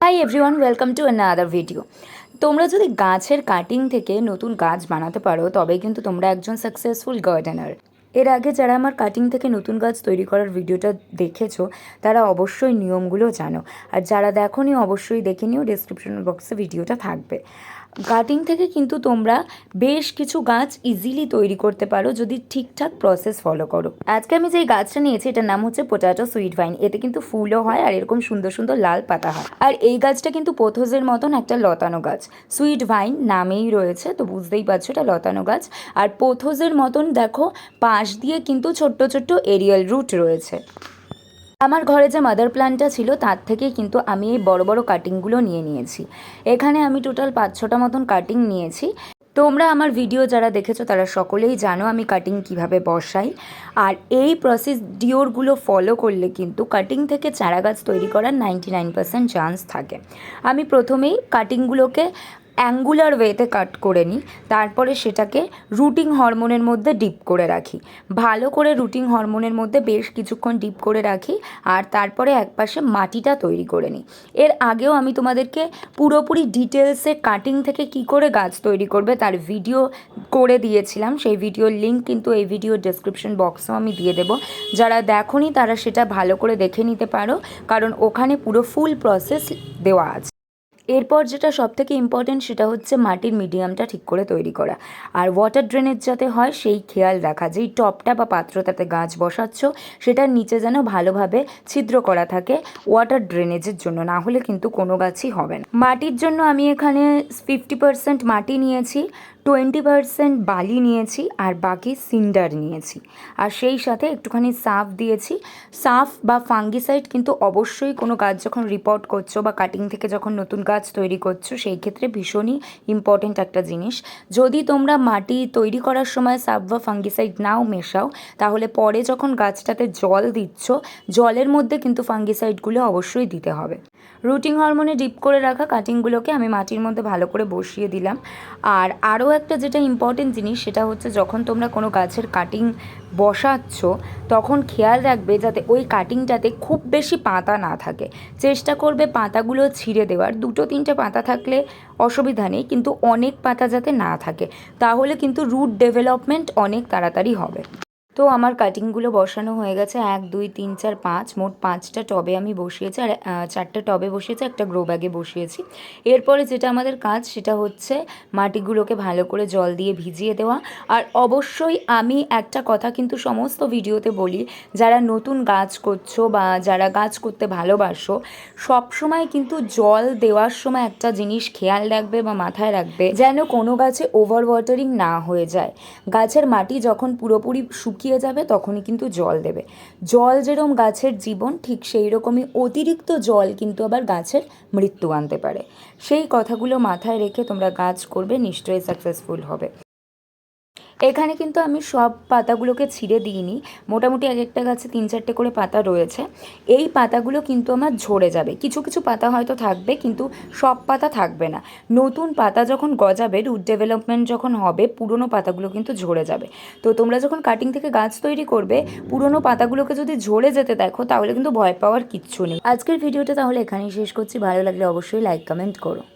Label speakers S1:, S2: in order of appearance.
S1: Hi everyone welcome to other video তোমরা যদি গাছের কাটিং থেকে নতুন গাছ বানাতে পারো তবে কিন্তু তোমরা একজন সাকসেসফুল গার্ডেনার এর আগে যারা আমার কাটিং থেকে নতুন গাছ তৈরি করার ভিডিওটা দেখেছ, তারা অবশ্যই নিয়মগুলো জানো। আর যারা দেখো অবশ্যই দেখে নিও ডিসক্রিপশন বক্সে ভিডিওটা থাকবে। কাটিং থেকে কিন্তু তোমরা বেশ কিছু গাছ ইজিলি তৈরি করতে পারো যদি ঠিকঠাক প্রসেস ফলো করো। আজকে আমি যেই গাছটা নিয়েছি, এটার নাম হচ্ছে পোটাটো সুইট ভাইন এতে কিন্তু ফুলও হয় আর এরকম সুন্দর সুন্দর লাল পাতা হয়। আর এই গাছটা কিন্তু পোথোজের মতন একটা লতানো গাছ। সুইট ভাইন নামেই রয়েছে, তো বুঝতেই পারছ এটা লতানো গাছ। আর পোথোজের মতন দেখো, পাশ দিয়ে কিন্তু ছোট্ট ছোট্ট এরিয়াল রুট রয়েছে। আমার ঘরে যে মাদার প্ল্যান্টটা ছিল, তার থেকেই কিন্তু আমি এই বড় বড় কাটিংগুলো নিয়ে নিয়েছি। এখানে আমি টোটাল পাঁচ ছটা মতন কাটিং নিয়েছি। তোমরা আমার ভিডিও যারা দেখেছ, তারা সকলেই জানো আমি কাটিং কীভাবে বসাই। আর এই প্রসিডিওরগুলো ফলো করলে কিন্তু কাটিং থেকে চারা গাছ তৈরি করার নাইনটি নাইন পার্সেন্ট চান্স থাকে। আমি প্রথমেই কাটিংগুলোকে অ্যাঙ্গুলার ওয়েতে কাট করে নিই, তারপরে সেটাকে রুটিং হরমোনের মধ্যে ডিপ করে রাখি। ভালো করে রুটিং হরমোনের মধ্যে বেশ কিছুক্ষণ ডিপ করে রাখি, আর তারপরে একপাশে মাটিটা তৈরি করে নিই। এর আগেও আমি তোমাদেরকে পুরোপুরি ডিটেলসে কাটিং থেকে কি করে গাছ তৈরি করবে তার ভিডিও করে দিয়েছিলাম। সেই ভিডিওর লিঙ্ক কিন্তু এই ভিডিও ডেসক্রিপশন বক্সেও আমি দিয়ে দেবো। যারা দেখোনি তারা সেটা ভালো করে দেখে নিতে পারো, কারণ ওখানে পুরো ফুল প্রসেস দেওয়া আছে। এরপর যেটা সব থেকে ইম্পর্টেন্ট সেটা হচ্ছে মাটির মিডিয়ামটা ঠিক করে তৈরি করা। আর ওয়াটার ড্রেনেজ যাতে হয়, সেই খেয়াল রাখা। যেই টপটা বা পাত্র তাতে গাছ বসাচ্ছ, সেটার নিচে যেন ভালোভাবে ছিদ্র করা থাকে ওয়াটার ড্রেনেজের জন্য। না হলে কিন্তু কোনো গাছই হবে না। মাটির জন্য আমি এখানে ফিফটি পার্সেন্ট মাটি নিয়েছি। টোয়েন্টি পার্সেন্ট বালি নিয়েছি আর বাকি সিন্ডার নিয়েছি। আর সেই সাথে একটুখানি সাফ দিয়েছি। সাফ বা ফাঙ্গিসাইড কিন্তু অবশ্যই কোনো গাছ যখন রিপোর্ট করছ বা কাটিং থেকে যখন নতুন গাছ তৈরি করছ, সেই ক্ষেত্রে ভীষণই ইম্পর্টেন্ট একটা জিনিস। যদি তোমরা মাটি তৈরি করার সময় সাফ বা ফাঙ্গিসাইড নাও মেশাও, তাহলে পরে যখন গাছটাতে জল দিচ্ছ, জলের মধ্যে কিন্তু ফাঙ্গিসাইডগুলো অবশ্যই দিতে হবে। রুটিং হরমোনে ডিপ করে রাখা কাটিংগুলোকে আমি মাটির মধ্যে ভালো করে বসিয়ে দিলাম। আর আরও একটা যেটা ইম্পর্টেন্ট জিনিস, সেটা হচ্ছে যখন তোমরা কোনো গাছের কাটিং বসাচ্ছ, তখন খেয়াল রাখবে যাতে ওই কাটিংটাতে খুব বেশি পাতা না থাকে। চেষ্টা করবে পাতাগুলো ছিঁড়ে দেওয়ার। দুটো, তিনটে পাতা থাকলে অসুবিধা নেই, কিন্তু অনেক পাতা যাতে না থাকে, তাহলে কিন্তু রুট ডেভেলপমেন্ট অনেক তাড়াতাড়ি হবে। তো আমার কাটিংগুলো বসানো হয়ে গেছে। এক, দুই, তিন, চার, পাঁচ, মোট পাঁচটা টবে আমি বসিয়েছি আর চারটে টবে বসিয়েছি, একটা গ্রো ব্যাগে বসিয়েছি। এরপরে যেটা আমাদের কাজ সেটা হচ্ছে মাটিগুলোকে ভালো করে জল দিয়ে ভিজিয়ে দেওয়া। আর অবশ্যই আমি একটা কথা কিন্তু সমস্ত ভিডিওতে বলি, যারা নতুন গাছ করছ বা যারা গাছ করতে ভালোবাসো, সবসময় কিন্তু জল দেওয়ার সময় একটা জিনিস খেয়াল রাখবে বা মাথায় রাখবে, যেন কোনো গাছে ওভার ওয়াটারিং না হয়ে যায়। গাছের মাটি যখন পুরোপুরি শুকিয়ে যাবে, তখনই কিন্তু জল দেবে। জল যেরকম গাছের জীবন, ঠিক সেই রকমই অতিরিক্ত জল কিন্তু আবার গাছের মৃত্যু আনতে পারে। সেই কথাগুলো মাথায় রেখে তোমরা গাছ করবে, নিশ্চয়ই সাকসেসফুল হবে। এখানে কিন্তু আমি সব পাতাগুলোকে ছিঁড়ে দিইনি। মোটামুটি এক একটা গাছে তিন চারটে করে পাতা রয়েছে। এই পাতাগুলো কিন্তু আমার ঝরে যাবে। কিছু কিছু পাতা হয়তো থাকবে, কিন্তু সব পাতা থাকবে না। নতুন পাতা যখন গজাবে রুট ডেভেলপমেন্ট যখন হবে, পুরনো পাতাগুলো কিন্তু ঝরে যাবে। তো তোমরা যখন কাটিং থেকে গাছ তৈরি করবে, পুরনো পাতাগুলোকে যদি ঝরে যেতে দেখো, তাহলে কিন্তু ভয় পাওয়ার কিচ্ছু নেই। আজকের ভিডিওটা তাহলে এখানেই শেষ করছি। ভালো লাগলে অবশ্যই লাইক কমেন্ট করো।